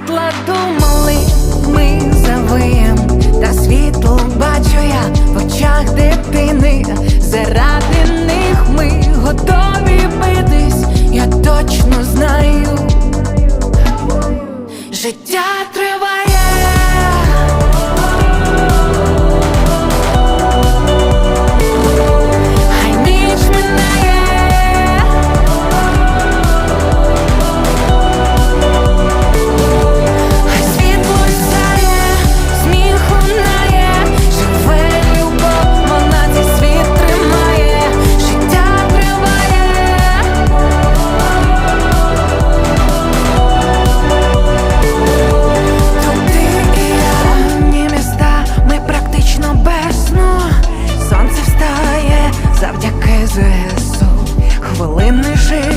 світла думали, Кажи